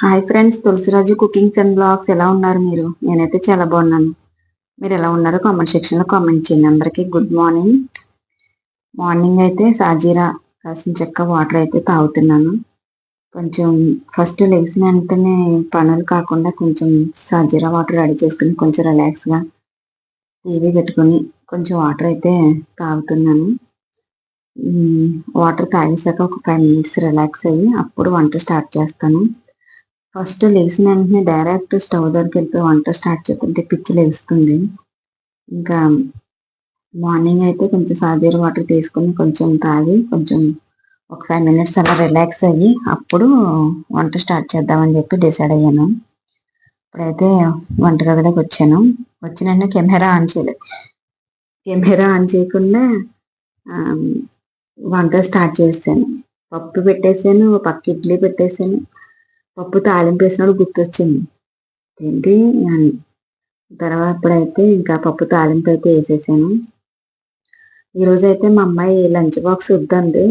Hi friends Tulasiraju cookings and vlogs ఎలా ఉన్నారు మీరు? నేనైతే చాలా బాగున్నాను. మీరు ఎలా ఉన్నారో కామెంట్ సెక్షన్లో కామెంట్ చేయండి. అందరికీ గుడ్ మార్నింగ్ మార్నింగ్ అయితే సాజీరా కాసిన చెక్క వాటర్ అయితే తాగుతున్నాను. కొంచెం ఫస్ట్ లేచిన వెంటనే పనులు కాకుండా కొంచెం సాజీరా వాటర్ రెడీ చేసుకుని కొంచెం రిలాక్స్గా టీవీ పెట్టుకొని కొంచెం వాటర్ అయితే తాగుతున్నాను. వాటర్ తాగేసాక ఒక ఫైవ్ మినిట్స్ రిలాక్స్ అయ్యి అప్పుడు వంట స్టార్ట్ చేస్తాను. ఫస్ట్ లేచిన వెంటనే డైరెక్ట్ స్టవ్ దగ్గరికి వెళ్ళిపోయి వంట స్టార్ట్ చేస్తుంటే పిచ్చి లేస్తుంది. ఇంకా మార్నింగ్ అయితే కొంచెం సాజీర వాటర్ తీసుకొని కొంచెం తాగి కొంచెం ఒక ఫైవ్ మినిట్స్ అలా రిలాక్స్ అయ్యి అప్పుడు వంట స్టార్ట్ చేద్దామని చెప్పి డిసైడ్ అయ్యాను. ఇప్పుడైతే వంటగదిలోకి వచ్చాను. వచ్చిన కెమెరా ఆన్ చేయలేదు కెమెరా ఆన్ చేయకుండా వంట స్టార్ట్ చేశాను. పప్పు పెట్టేశాను పక్క ఇడ్లీ పెట్టేశాను. పప్పు తాలింపు వేసినప్పుడు గుర్తొచ్చింది. ఏంటి? అని. తర్వాత అప్పుడైతే ఇంకా పప్పు తాలింపు అయితే వేసేసాను. ఈరోజు అయితే మా అమ్మాయి లంచ్ బాక్స్ వద్దండి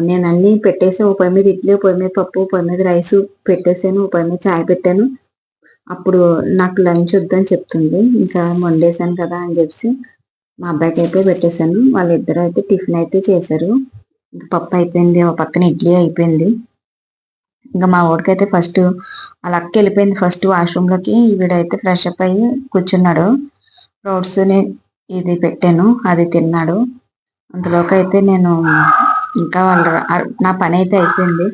నేను అన్ని పెట్టేసి ఓ పొయ్యి మీద ఇడ్లీ పొయ్యి మీద పప్పు పొయ్యి మీద రైస్ పెట్టేసాను ఓ పొయ్యి మీద చాయ్ పెట్టాను. అప్పుడు నాకు లంచ్ వద్దని చెప్తుంది. ఇంకా వండేసాను కదా అని చెప్పి మా అబ్బాయికి అయితే పెట్టేశాను. వాళ్ళిద్దరు అయితే టిఫిన్ అయితే చేశారు. ఇంకా పప్పు అయిపోయింది ఒక పక్కన ఇడ్లీ అయిపోయింది. ఇంకా మా ఊరికైతే ఫస్ట్ అలా అక్క వెళ్ళిపోయింది ఫస్ట్ వాష్రూమ్లోకి వీడైతే ఫ్రెష్ అప్ అయ్యి కూర్చున్నాడు. ఫ్రూట్స్ని ఇది పెట్టాను అది తిన్నాడు. అందులోకి అయితే నేను ఇంకా వాళ్ళు నా పని అయితే అయిపోయింది.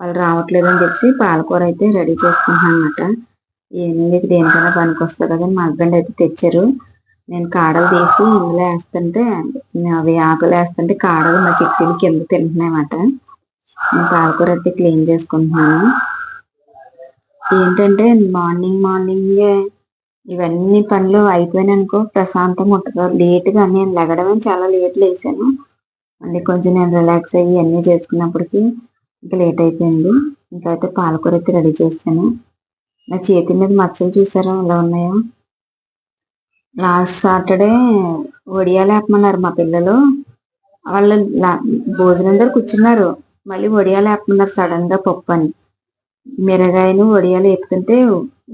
వాళ్ళు రావట్లేదు అని చెప్పి పాలకూర అయితే రెడీ చేసుకుంటున్నాను అనమాట ఈవినింగ్ దేనికైనా పనికి వస్తుంది కదా మా హస్బెండ్ అయితే తెచ్చారు. నేను కాడలు తీసి ఇందులో వేస్తుంటే అవి ఆకులు వేస్తుంటే కాడలు మా చిట్టీలు కింద తింటున్నాయి అన్నమాట. పాలకూర అయితే క్లీన్ చేసుకుంటున్నాను. ఏంటంటే మార్నింగ్ మార్నింగే ఇవన్నీ పనులు అయిపోయినాయి అనుకో ప్రశాంతంగా ఉంటుంది లేట్గా నేను లెగడమే చాలా లేట్ లేసాను. మళ్ళీ కొంచెం నేను రిలాక్స్ అయ్యి అన్నీ చేసుకున్నప్పటికీ ఇంకా లేట్ అయిపోయింది. ఇంకా అయితే పాలకూర అయితే రెడీ చేశాను. నా చేతి మీద మచ్చలు చూసారా ఎలా ఉన్నాయో? లాస్ట్ సాటర్డే ఒడియాలేపమన్నారు మా పిల్లలు. వాళ్ళు భోజనం దగ్గర కూర్చున్నారు. మళ్ళీ వడియాలు వేస్తున్నారు సడన్గా పప్పు అని. మిరగాయను వడియాలు వేపుతుంటే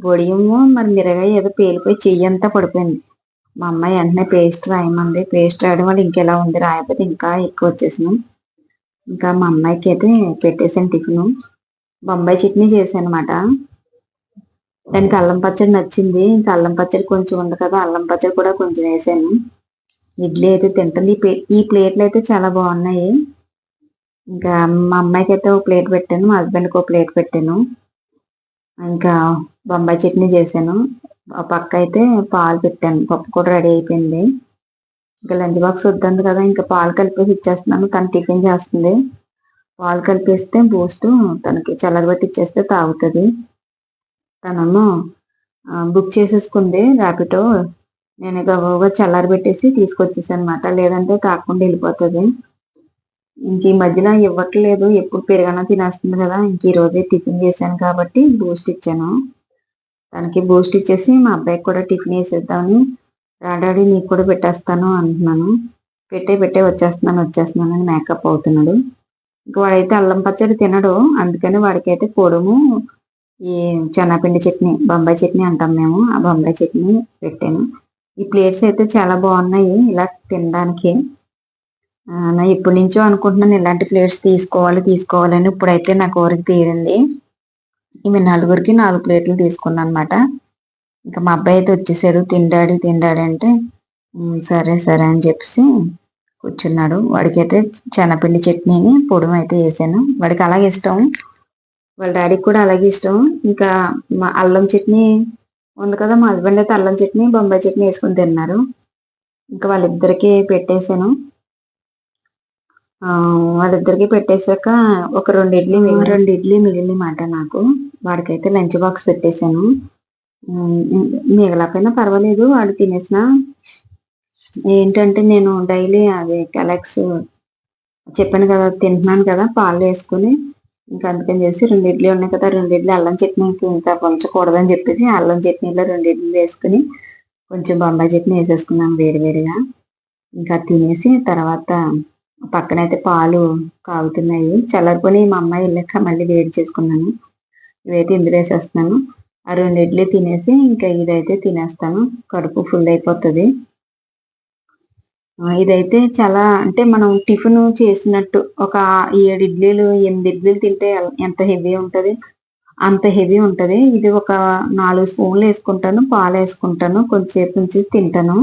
వడియము మరి మిరగాయ ఏదో పేలిపోయి చెయ్యి అంతా పడిపోయింది. మా అమ్మాయి వెంటనే పేస్ట్ రాయమంది. పేస్ట్ రాయడం వల్ల ఇంకెలా ఉంది? రాయకపోతే ఇంకా ఎక్కువ వచ్చేసాను ఇంకా మా అమ్మాయికి అయితే పెట్టేసాను టిఫిన్. బొంబాయి చట్నీ చేశాను అనమాట దానికి అల్లం పచ్చడి నచ్చింది. ఇంకా అల్లం పచ్చడి కొంచెం ఉంది కదా అల్లం పచ్చడి కూడా కొంచెం వేసాను. ఇడ్లీ అయితే తింటుంది ఈ ప్లేట్లు అయితే చాలా బాగున్నాయి. ఇంకా మా అమ్మాయికి అయితే ఒక ప్లేట్ పెట్టాను మా హస్బెండ్కి ఒక ప్లేట్ పెట్టాను. ఇంకా బొంబాయి చట్నీ చేశాను. పక్క అయితే పాలు పెట్టాను. పప్పు కూడా రెడీ అయిపోయింది. ఇంకా లంచ్ బాక్స్ వద్దంది కదా ఇంకా పాలు కలిపేసి ఇచ్చేస్తున్నాను. తను టిఫిన్ చేస్తుంది. పాలు కలిపేస్తే బూస్ట్ తనకి చల్లరబెట్టి ఇచ్చేస్తే తాగుతుంది. తనను బుక్ చేసేసుకుంది ర్యాపిటో నేను గబగబా చల్లారి పెట్టేసి తీసుకొచ్చేసాను అనమాట లేదంటే కాకుండా వెళ్ళిపోతుంది. ఇంక ఈ మధ్యన ఇవ్వట్లేదు. ఎప్పుడు పెరగనా తినేస్తుంది కదా. ఇంక ఈ రోజే టిఫిన్ చేశాను కాబట్టి బూస్ట్ ఇచ్చాను. తనకి బూస్ట్ ఇచ్చేసి మా అబ్బాయికి కూడా టిఫిన్ వేసేద్దామని రాడాడి నీకు కూడా పెట్టేస్తాను అంటున్నాను. పెట్టే పెట్టే వచ్చేస్తున్నాను వచ్చేస్తున్నాను అని మేకప్ అవుతున్నాడు. ఇంక వాడైతే అల్లం పచ్చడి తినడు. అందుకని వాడికైతే పొడుము ఈ చెనాపిండి చట్నీ బొంబాయి చట్నీ అంటాం మేము. ఆ బొంబాయి చట్నీ పెట్టాను. ఈ ప్లేట్స్ అయితే చాలా బాగున్నాయి. ఇలా తినడానికి. నా ఇప్పటి నుంచో అనుకుంటున్నాను ఇలాంటి ప్లేట్స్ తీసుకోవాలి తీసుకోవాలని. ఇప్పుడైతే నా కోరిక తీరింది. ఇవి నలుగురికి నాలుగు ప్లేట్లు తీసుకున్నాను అనమాట ఇంకా మా అబ్బాయి అయితే వచ్చేసాడు. తిండాడి తిండాడి అంటే సరే సరే అని చెప్పేసి కూర్చున్నాడు. వాడికైతే చెనపిండి చట్నీని పొడుము అయితే వేసాను. వాడికి అలాగే ఇష్టం. వాళ్ళ డాడీకి కూడా అలాగే ఇష్టం. ఇంకా మా అల్లం చట్నీ ఉంది కదా మా హస్బెండ్ అయితే అల్లం చట్నీ బొంబాయి చట్నీ వేసుకుని తిన్నారు. ఇంకా వాళ్ళిద్దరికీ పెట్టేశాను వాళ్ళిద్దరికి పెట్టేశాక ఒక రెండు ఇడ్లీ రెండు ఇడ్లీ మిగిలిన మాట నాకు. వాడికైతే లంచ్ బాక్స్ పెట్టేశాను. మిగలకపోయినా పర్వాలేదు వాడు తినేసిన. ఏంటంటే నేను డైలీ అది కలెక్స్ చెప్పాను కదా తింటున్నాను కదా పాలు వేసుకుని. ఇంకా అందుకని చేసి రెండు ఇడ్లీ ఉన్నాయి కదా రెండు ఇడ్లీ అల్లం చట్నీ ఇంకా పొంచకూడదని చెప్పేసి అల్లం చట్నీలో రెండు ఇడ్లీ వేసుకుని కొంచెం బొంబాయి చట్నీ వేసేసుకున్నాను వేడివేడిగా ఇంకా తినేసి తర్వాత పక్కనైతే పాలు కాగుతున్నాయి. చల్లరుకొని మా అమ్మాయి వెళ్ళాక మళ్ళీ వేడి చేసుకున్నాను. ఇవైతే ఇందులో వేసేస్తున్నాను ఆ రెండు ఇడ్లీ తినేసి ఇంకా ఇదైతే తినేస్తాను. కడుపు ఫుల్ అయిపోతుంది. ఇదైతే చాలా అంటే మనం టిఫిన్ చేసినట్టు ఒక ఏడు ఇడ్లీలు ఎనిమిది ఇడ్లీలు తింటే ఎంత హెవీ ఉంటుంది? అంత హెవీ ఉంటుంది. ఇది ఒక నాలుగు స్పూన్లు వేసుకుంటాను పాలు వేసుకుంటాను కొంచెంసేపు నుంచి తింటాను.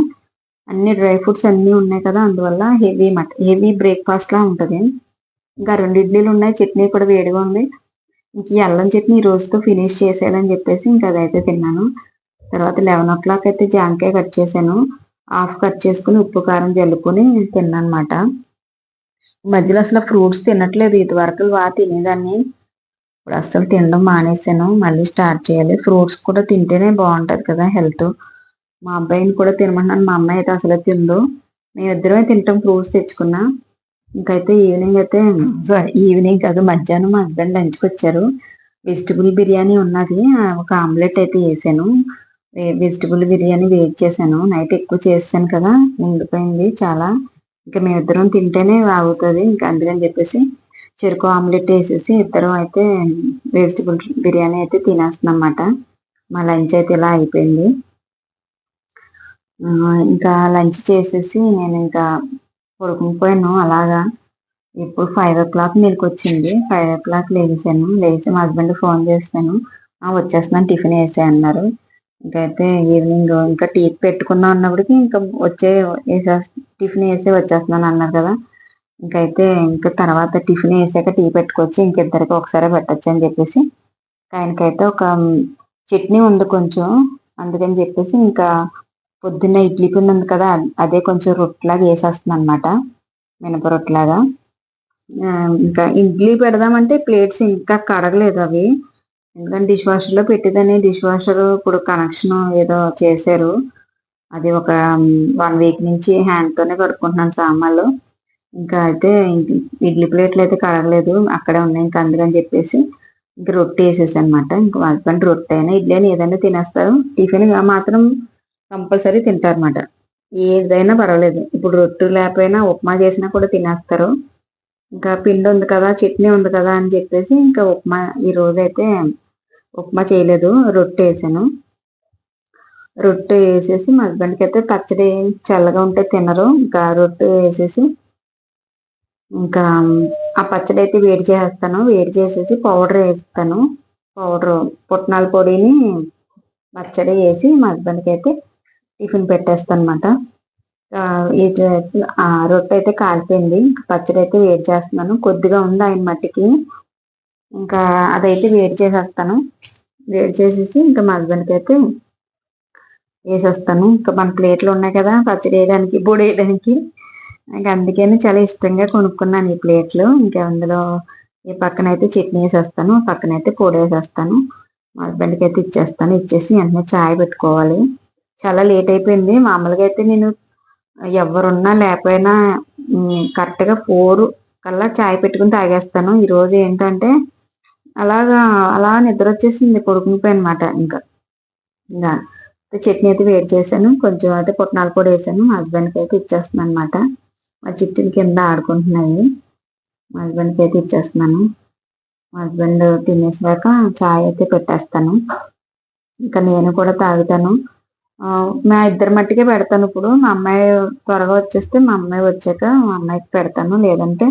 అన్ని డ్రై ఫ్రూట్స్ అన్నీ ఉన్నాయి కదా అందువల్ల హెవీ మట హెవీ బ్రేక్ఫాస్ట్ లా ఉంటుంది. ఇంకా రెండు ఇడ్లీలు ఉన్నాయి చట్నీ కూడా వేడిగా ఉంది. ఇంక ఈ అల్లం చట్నీ ఈ రోజుతో ఫినిష్ చేసేయాలని చెప్పేసి ఇంకా అదైతే తిన్నాను. తర్వాత లెవెన్ ఓ క్లాక్ అయితే జాంకాయ కట్ చేశాను. హాఫ్ కట్ చేసుకుని ఉప్పు కారం జల్లుకొని తిన్నాను అనమాట మధ్యలో అసలు ఫ్రూట్స్ తినట్లేదు ఇది వరకు బాగా తినేదాన్ని. ఇప్పుడు అస్సలు తినడం మానేశాను. మళ్ళీ స్టార్ట్ చేయాలి. ఫ్రూట్స్ కూడా తింటేనే బాగుంటుంది కదా హెల్త్. మా అబ్బాయిని కూడా తినమంటున్నాను. మా అమ్మాయి అయితే అసలే తిందు. మేమిద్దరమే తింటాం ఫ్రూట్స్ తెచ్చుకున్నా. ఇంకైతే ఈవినింగ్ అయితే సారీ ఈవినింగ్ కాదు మధ్యాహ్నం మా హస్బెండ్ లంచ్కి వచ్చారు. వెజిటబుల్ బిర్యానీ ఉన్నది. ఒక ఆమ్లెట్ అయితే వేసాను. వెజిటబుల్ బిర్యానీ వేట్ చేశాను. నైట్ ఎక్కువ చేసాను కదా నిండిపోయింది చాలా. ఇంకా మేమిద్దరం తింటేనే ఆగుతుంది. ఇంకా అందుకని చెప్పేసి చెరుకు ఆమ్లెట్ వేసేసి ఇద్దరం అయితే వెజిటబుల్ బిర్యానీ అయితే తినేస్తున్నాం అన్నమాట. మా లంచ్ అయితే ఇలా అయిపోయింది. ఇంకా లంచ్ చేసేసి నేను ఇంకా పడుకునిపోయాను అలాగా ఇప్పుడు ఫైవ్ ఓ క్లాక్ మీకు వచ్చింది ఫైవ్ ఓ క్లాక్ లేచాను లేచి మా హస్బెండ్ ఫోన్ చేస్తాను. వచ్చేస్తున్నాను. టిఫిన్ వేసే అన్నారు. ఇంకైతే ఈవినింగ్ ఇంకా టీ పెట్టుకున్నా అన్నప్పటికి ఇంకా వచ్చే వేసే టిఫిన్ వేసే వచ్చేస్తున్నాను అన్నారు కదా. ఇంకైతే ఇంకా తర్వాత టిఫిన్ వేసాక టీ పెట్టుకొచ్చి ఇంకిద్దరికి ఒకసారి పెట్టచ్చు అని చెప్పేసి ఆయనకైతే ఒక చట్నీ ఉంది కొంచెం అందుకని చెప్పేసి ఇంకా పొద్దున్న ఇడ్లీ పిండి ఉంది కదా అదే కొంచెం రొట్టెలాగా వేసేస్తున్నాను అనమాట మినప రొట్టెలాగా. ఇంకా ఇడ్లీ పెడదామంటే ప్లేట్స్ ఇంకా కడగలేదు అవి. ఎందుకంటే డిష్ వాషర్లో పెట్టేదని డిష్ వాషర్ ఇప్పుడు కనెక్షన్ ఏదో చేశారు. అది ఒక వన్ వీక్ నుంచి హ్యాండ్తోనే కడుక్కుంటున్నాను సామాన్లు. ఇంకా అయితే ఇడ్లీ ప్లేట్లు అయితే కడగలేదు అక్కడే ఉన్నాయి ఇంకా అందుకని చెప్పేసి ఇంకా రొట్టె వేసేసి అనమాట ఇంకా మా హస్బెండ్ రొట్టె అయినా ఇడ్లీ అయినా ఏదైనా తినేస్తారు. టిఫిన్ మాత్రం కంపల్సరీ తింటారన్నమాట. ఏదైనా పర్వాలేదు. ఇప్పుడు రొట్టె లేకపోయినా ఉప్మా చేసినా కూడా తినేస్తారు. ఇంకా పిండి ఉంది కదా చట్నీ ఉంది కదా అని చెప్పేసి ఇంకా ఉప్మా ఈ అయితే ఉప్మా చేయలేదు. రొట్టె వేసాను. రొట్టె వేసేసి మా హస్బెండ్కి అయితే పచ్చడి చల్లగా ఉంటే తినరు. ఇంకా రొట్టె వేసేసి ఇంకా ఆ పచ్చడి అయితే వేడి చేస్తాను వేడి చేసేసి పౌడర్ వేస్తాను. పౌడర్ పుట్నాల పొడిని పచ్చడి వేసి మా హస్బెండ్కి అయితే టిఫిన్ పెట్టేస్తాను అనమాట ఆ రొట్టె అయితే కాలిపోయింది. పచ్చడి అయితే వేడి చేస్తున్నాను. కొద్దిగా ఉంది ఆయన మట్టికి. ఇంకా అదైతే వేడి చేసేస్తాను. వేడి చేసేసి ఇంకా మా హస్బెండ్కి అయితే వేసేస్తాను. ఇంకా మన ప్లేట్లు ఉన్నాయి కదా పచ్చడి వేయడానికి బూడి వేయడానికి. ఇంకా అందుకని చాలా ఇష్టంగా కొనుక్కున్నాను ఈ ప్లేట్లు. ఇంకా అందులో ఈ పక్కన అయితే చట్నీ వేసేస్తాను. పక్కన అయితే పొడి వేసేస్తాను. మా హస్బెండ్కి అయితే ఇచ్చేస్తాను. ఇచ్చేసి వెంటనే చాయ్ పెట్టుకోవాలి. చాలా లేట్ అయిపోయింది. మామూలుగా అయితే నేను ఎవరున్నా లేకపోయినా కరెక్ట్గా ఫోర్ కల్లా చాయ్ పెట్టుకుని తాగేస్తాను. ఈరోజు ఏంటంటే అలాగా అలా నిద్ర వచ్చేసింది పడుకునిపోయి అనమాట ఇంకా. ఇంకా చట్నీ అయితే వేడి చేశాను. కొంచెం అయితే పుట్నాలు కూడా వేసాను. మా హస్బెండ్కి అయితే ఇచ్చేస్తున్నాను అనమాట మా చిట్టిని కింద ఆడుకుంటున్నాయి. మా హస్బెండ్కి అయితే ఇచ్చేస్తున్నాను. మా హస్బెండ్ తినేసాక చాయ్ అయితే పెట్టేస్తాను. ఇంకా నేను కూడా తాగుతాను. మా ఇద్దరి మట్టికే పెడతాను ఇప్పుడు. మా అమ్మాయి త్వరగా వచ్చేస్తే మా అమ్మాయి వచ్చాక మా అమ్మాయికి పెడతాను. లేదంటే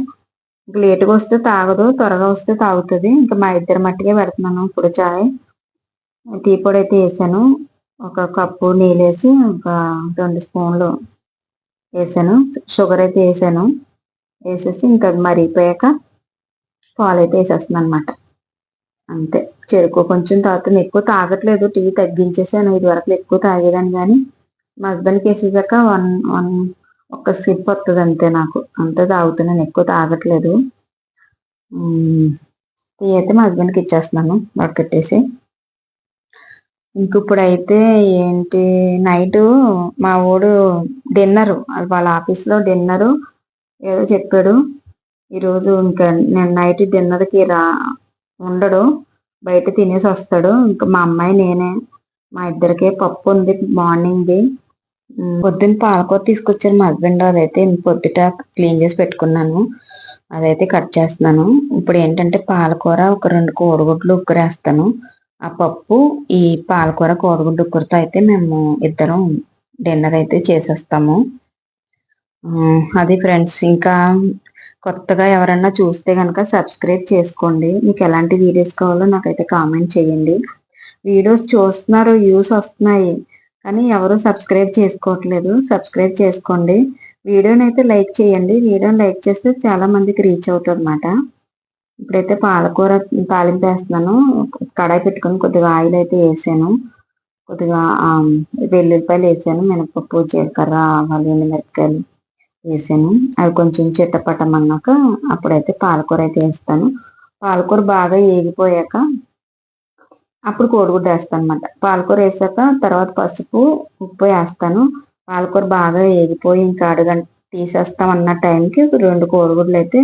ఇంకా లేటుగా వస్తే తాగదు త్వరగా వస్తే తాగుతుంది. ఇంకా మా ఇద్దరి మట్టికే పెడుతున్నాను ఇప్పుడు చాయ్. టీ పొడి అయితే వేసాను. ఒక కప్పు నీళ్ళు వేసి ఒక రెండు స్పూన్లు వేసాను. షుగర్ అయితే వేసాను. వేసేసి ఇంకా అది మరిగిపోయాక పాలు అయితే వేసేస్తున్నాను అనమాట అంతే. చెరుకు కొంచెం తాగుతాను ఎక్కువ తాగట్లేదు. టీ తగ్గించేసాను. ఇది వరకు ఎక్కువ తాగేదాన్ని కానీ మా హస్బెండ్కి వేసేసాక వన్ వన్ ఒక్క స్కిప్ వస్తుంది అంతే నాకు. అంతే తాగుతున్నాను ఎక్కువ తాగట్లేదు. టీ అయితే మా హస్బెండ్కి ఇచ్చేస్తున్నాను. వడకట్టేసి. ఇంక ఇప్పుడైతే ఏంటి నైట్ మా ఊడు డిన్నర్ వాళ్ళ ఆఫీస్లో డిన్నర్ ఏదో చెప్పాడు. ఈరోజు ఇంకా నేను నైట్ డిన్నర్కి రా ఉండడు. బయట తినేసి వస్తాడు. ఇంకా మా అమ్మాయి నేనే. మా ఇద్దరికే పప్పు ఉంది మార్నింగ్ది పొద్దున్న పాలకూర తీసుకొచ్చారు మా హస్బెండ్. అదైతే పొద్దుట క్లీన్ చేసి పెట్టుకున్నాను. అదైతే కట్ చేస్తున్నాను. ఇప్పుడు ఏంటంటే పాలకూర ఒక రెండు కోడిగుడ్లు ఉక్కరేస్తాను. ఆ పప్పు ఈ పాలకూర కోడిగుడ్డు ఉక్కురతో అయితే మేము ఇద్దరం డిన్నర్ అయితే చేసేస్తాము. అది ఫ్రెండ్స్ ఇంకా కొత్తగా ఎవరన్నా చూస్తే కనుక సబ్స్క్రైబ్ చేసుకోండి. మీకు ఎలాంటి వీడియోస్ కావాలో నాకైతే కామెంట్ చేయండి. వీడియోస్ చూస్తున్నారు వ్యూస్ వస్తున్నాయి కానీ ఎవరు సబ్స్క్రైబ్ చేసుకోవట్లేదు సబ్స్క్రైబ్ చేసుకోండి. వీడియోని అయితే లైక్ చేయండి. వీడియోని లైక్ చేస్తే చాలా మందికి రీచ్ అవుతుంది అనమాట ఇప్పుడైతే పాలకూర తాలింపు వేస్తున్నాను కడాయి పెట్టుకుని కొద్దిగా ఆయిల్ అయితే వేసాను. కొద్దిగా వెల్లుల్లిపాయలు వేసాను. మినపప్పు జీలకర్ర ఆవాలు మిరపకాయలు వేసాను. అవి కొంచెం చిట్టపట్టమన్నాక అప్పుడైతే పాలకూర అయితే వేస్తాను. పాలకూర బాగా ఏగిపోయాక అప్పుడు కోడిగుడ్డు వేస్తాను అనమాట పాలకూర వేసాక తర్వాత పసుపు ఉప్పు వేస్తాను. పాలకూర బాగా ఏగిపోయి ఇంకా అడుగంట తీసేస్తాం అన్న టైంకి రెండు కోడిగుడ్లు అయితే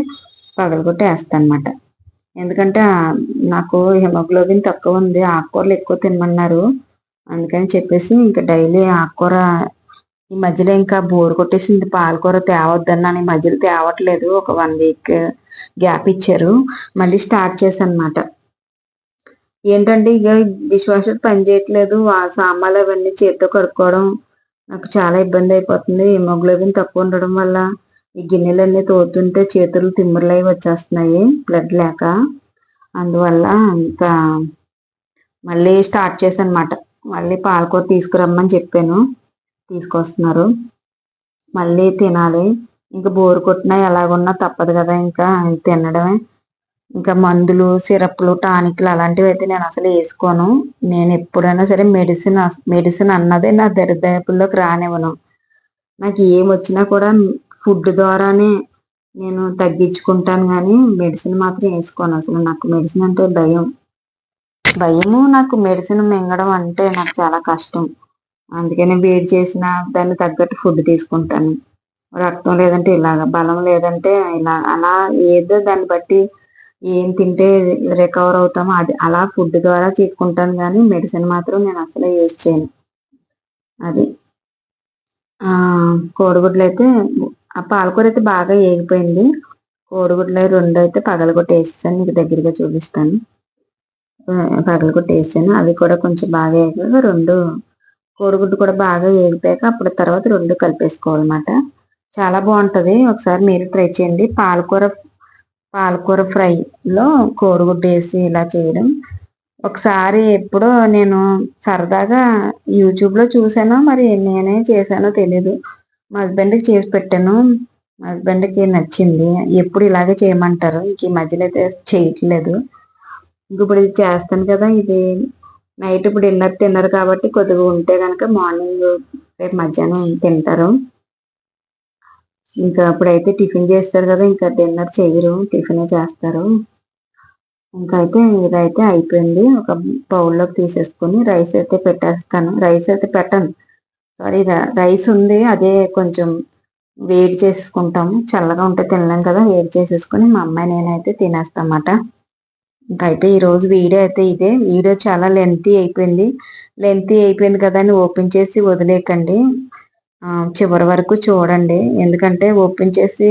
పగలగొట్టి వేస్తాను అనమాట ఎందుకంటే నాకు హిమోగ్లోబిన్ తక్కువ ఉంది. ఆకుకూరలు ఎక్కువ తినమన్నారు. అందుకని చెప్పేసి ఇంకా డైలీ ఆకుకూర ఈ మధ్యలో ఇంకా బోర్ కొట్టేసింది. పాలకూర తేవద్దన్నాను ఈ మధ్యలో తేవట్లేదు. ఒక వన్ వీక్ గ్యాప్ ఇచ్చారు. మళ్ళీ స్టార్ట్ చేశాను అనమాట ఏంటంటే ఇక డిష్ వాషర్ పని చేయట్లేదు. ఆ సామాన్లు అవన్నీ చేతితో కడుక్కోవడం నాకు చాలా ఇబ్బంది అయిపోతుంది. హిమోగ్లోబిన్ తక్కువ ఉండడం వల్ల ఈ గిన్నెలన్నీ తోతుంటే చేతులు తిమ్మురులు అవి వచ్చేస్తున్నాయి. బ్లడ్ లేక. అందువల్ల ఇంకా మళ్ళీ స్టార్ట్ చేశాను అనమాట మళ్ళీ పాలకూర తీసుకురమ్మని చెప్పాను. తీసుకొస్తున్నారు. మళ్ళీ తినాలి. ఇంకా బోరు కొట్టినా ఎలాగున్నా తప్పదు కదా ఇంకా తినడమే. ఇంకా మందులు సిరప్లు టానిక్లు అలాంటివి అయితే నేను అసలు వేసుకోను. నేను ఎప్పుడైనా సరే మెడిసిన్ మెడిసిన్ అన్నదే నా దరిదాపుల్లోకి రానివ్వను. నాకు ఏమొచ్చినా వచ్చినా కూడా ఫుడ్ ద్వారానే నేను తగ్గించుకుంటాను కానీ మెడిసిన్ మాత్రం వేసుకోను అసలు. నాకు మెడిసిన్ అంటే భయం. భయము నాకు మెడిసిన్ మింగడం అంటే నాకు చాలా కష్టం. అందుకని వేడి చేసిన దాన్ని తగ్గట్టు ఫుడ్ తీసుకుంటాను. రక్తం లేదంటే ఇలాగ బలం లేదంటే ఇలా అలా ఏదో దాన్ని బట్టి ఏం తింటే రికవర్ అవుతామో అది అలా ఫుడ్ ద్వారా తీసుకుంటాను కానీ మెడిసిన్ మాత్రం నేను అసలు యూజ్ చేయను. అది. కోడిగుడ్లు అయితే ఆ పాలకూర అయితే బాగా ఏగిపోయింది. కోడిగుడ్లు రెండు అయితే పగలగొట్టి వేసేసాను మీకు దగ్గరగా చూపిస్తాను. పగలగొట్టి వేసాను. అవి కూడా కొంచెం బాగా వేగాక రెండు కోడిగుడ్డు కూడా బాగా వేగిపోయాక అప్పుడు తర్వాత రెండు కలిపేసుకోవాలన్నమాట. చాలా బాగుంటుంది. ఒకసారి మీరు ట్రై చేయండి. పాలకూర పాలకూర ఫ్రైలో కోడిగుడ్డు వేసి ఇలా చేయడం. ఒకసారి ఎప్పుడో నేను సరదాగా యూట్యూబ్లో చూసానో మరి నేనే చేశానో తెలీదు. మా హస్బెండ్కి చేసి పెట్టాను. మా హస్బెండ్కి నచ్చింది. ఎప్పుడు ఇలాగే చేయమంటారు. ఇంక ఈ మధ్యలో అయితే చేయట్లేదు. ఇంక ఇప్పుడు ఇది చేస్తాను కదా ఇది నైట్ ఇప్పుడు డిన్నర్ తిన్నారు కాబట్టి కొద్దిగా ఉంటే కనుక మార్నింగ్ రేపు మధ్యాహ్నం తింటారు. ఇంకా అప్పుడైతే టిఫిన్ చేస్తారు కదా ఇంకా డిన్నర్ చేయరు టిఫిన్ చేస్తారు. ఇంకా అయితే ఇదైతే అయిపోయింది. ఒక బౌల్లోకి తీసేసుకొని రైస్ అయితే పెట్టేస్తాను. రైస్ అయితే పెట్టను. సారీ రైస్ ఉంది అదే కొంచెం వేడి చేసుకుంటాము చల్లగా ఉంటే తినలేం కదా వేడి చేసేసుకొని మా అమ్మాయి నేనైతే తినేస్తామాట ఇంకైతే ఈరోజు వీడియో అయితే ఇదే. వీడియో చాలా లెంతీ అయిపోయింది. లెంతీ అయిపోయింది కదా అని ఓపెన్ చేసి వదిలేకండి చివరి వరకు చూడండి. ఎందుకంటే ఓపెన్ చేసి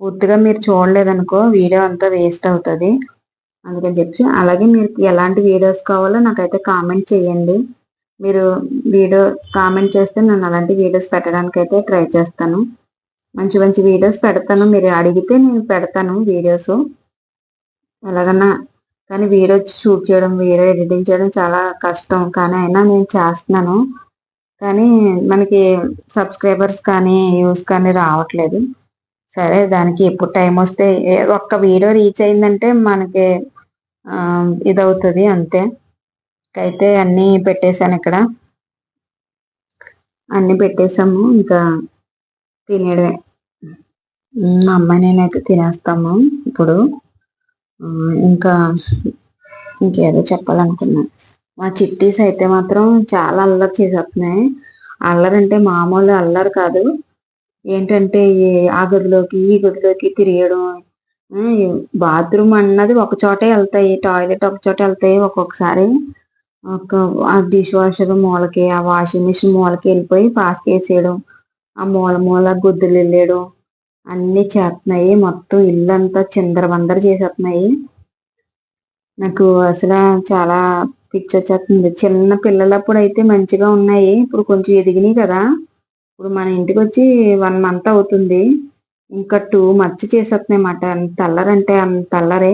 పూర్తిగా మీరు చూడలేదనుకో వీడియో అంతా వేస్ట్ అవుతుంది. అందుకని చెప్పి అలాగే మీరు ఎలాంటి వీడియోస్ కావాలో నాకైతే కామెంట్ చేయండి. మీరు వీడియో కామెంట్ చేస్తే నేను అలాంటి వీడియోస్ పెట్టడానికి అయితే ట్రై చేస్తాను. మంచి మంచి వీడియోస్ పెడతాను. మీరు అడిగితే నేను పెడతాను వీడియోస్ ఎలాగన్నా కానీ వీడియో షూట్ చేయడం వీడియో ఎడిటింగ్ చేయడం చాలా కష్టం. కానీ అయినా నేను చేస్తున్నాను. కానీ మనకి సబ్స్క్రైబర్స్ కానీ వ్యూస్ కానీ రావట్లేదు. సరే దానికి ఎప్పుడు టైం వస్తే ఒక్క వీడియో రీచ్ అయిందంటే మనకి ఇదవుతుంది అంతే. అయితే అన్నీ పెట్టేశాను ఇక్కడ. అన్నీ పెట్టేసాము ఇంకా తినేయడమే. మా అమ్మాయి నేనైతే తినేస్తాము ఇప్పుడు. ఇంకా ఇంకేదో చెప్పాలనుకున్నాను మా చిట్టీస్ అయితే మాత్రం చాలా అల్లరి చేసేస్తున్నాయి. అల్లరి అంటే మామూలు అల్లరి కాదు. ఏంటంటే ఆ గదిలోకి ఈ గదిలోకి తిరగడం బాత్రూమ్ అన్నది ఒక చోటే వెళ్తాయి. టాయిలెట్ ఒక చోట వెళ్తాయి ఒక్కొక్కసారి. ఒక ఆ డిష్ వాషర్ మూలకి ఆ వాషింగ్ మిషన్ మూలకి వెళ్ళిపోయి ఫాస్ట్ వేసేయడం ఆ మూల మూల గుద్దులు వెళ్ళేయడం అన్ని చేస్తున్నాయి మొత్తం ఇల్లంతా చిందరవందర చేసేస్తున్నాయి నాకు అసలు చాలా పిచ్చి వచ్చేస్తుంది చిన్న పిల్లలప్పుడు అయితే మంచిగా ఉన్నాయి. ఇప్పుడు కొంచెం ఎదిగినాయి కదా. ఇప్పుడు మన ఇంటికి వచ్చి వన్ మంత్ అవుతుంది. ఇంకా టూ మచ్చ చేసేస్తున్నాయి అన్నమాట. అంత అల్లరంటే అంత అల్లరే.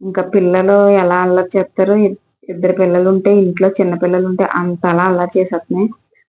ఇంకా పిల్లలు ఎలా అల్లరి చేస్తారో ఇద్దరు పిల్లలు ఉంటే ఇంట్లో చిన్న పిల్లలు ఉంటే అంత అలా అల్లరి చేసేస్తున్నాయి